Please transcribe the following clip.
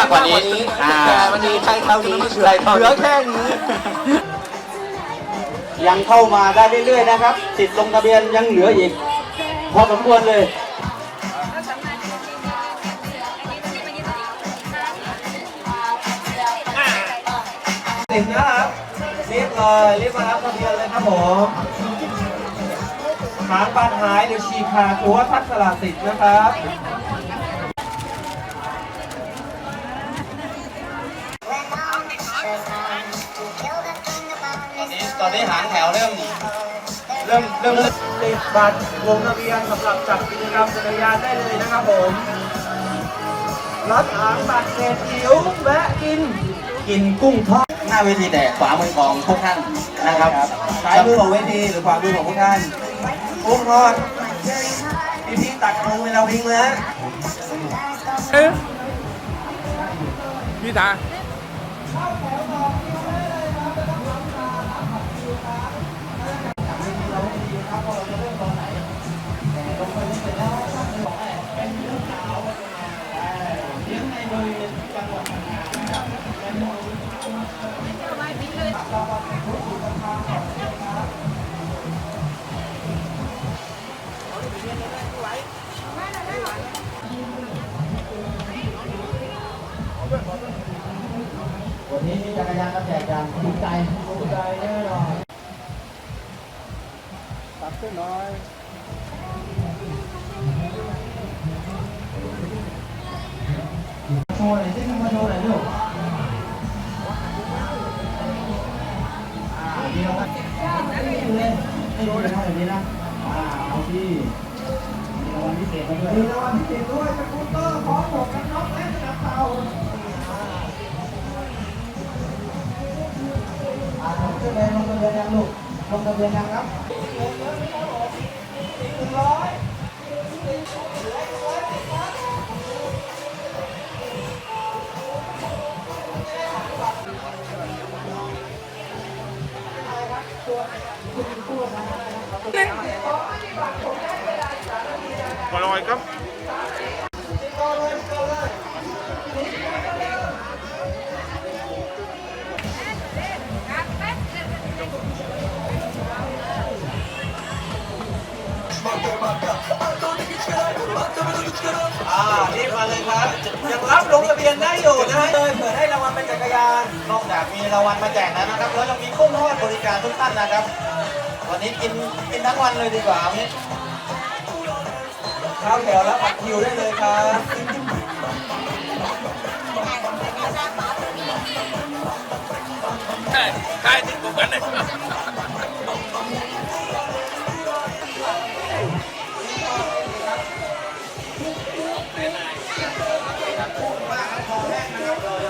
มากกว่านี้อ่าแต่วันนี้ใช้เท่านี้เหลือแค่นี้ ยังเข้ามาได้เรื่อยๆนะครับสิทธิ์ลงทะเบียนยังเหลืออีก พอสมควรเลยสิบนะครับรีบเลยรีบมารับทะเบียนเลยครับผมหางปันหายหรือฉีกขาดหรือว่าทัดสละสิทธิ์นะครับ ตอนนี้หางแถวเริ่ม เริ่มเริ่มติดบัตรลงทะเบียนสำหรับจัดกิจกรรมจักรยานได้เลยนะครับผมรับหางบัตรเศษจิ๋วแวะกิน กินกุ้งทอดหน้าเวทีแต่ขวามือของพวกท่านนะครับซ้ายมือของเวทีหรือขวามือของพวกท่านกุ้งทอดพี่พี่ตักลงไปเราพิงเลยฮะพี่ตา วันนี้มีจักรยานมาแจกอย่างถูกใจถูกใจแน่นอน ตักขึ้นหน่อยโชว์หน่อยสิมาโชว์หน่อยลูกอ่าดีแล้วครับนี่เลยให้ดูเลยครับแบบนี้นะอ่าเอาที่มีรางวัลพิเศษมาด้วยมีรางวัลพิเศษด้วยสกูตเตอร์พร้อมหมวกกันน็อกและสนับเตาอ่าขึ้นเลยลงทะเบียนยังลูกลงทะเบียนยังครับ อร่อยครับ อ่ารีบมาเลยครับยังรับลงทะเบียนได้อยู่นะฮะเลยเผื่อได้รางวัลเป็นจักรยานนอกจากมีรางวัลมาแจกแล้วนะครับแล้วยังมีกุ้งทอดบริการทุกท่านนะครับ วันนี้กินกินทั้งวันเลยดีกว่าวันนี้เข้าแถวแล้วปัดคิวได้เลยครับใช่ใช่ที่ผมกันเลย มากครับพอแรกนะครับ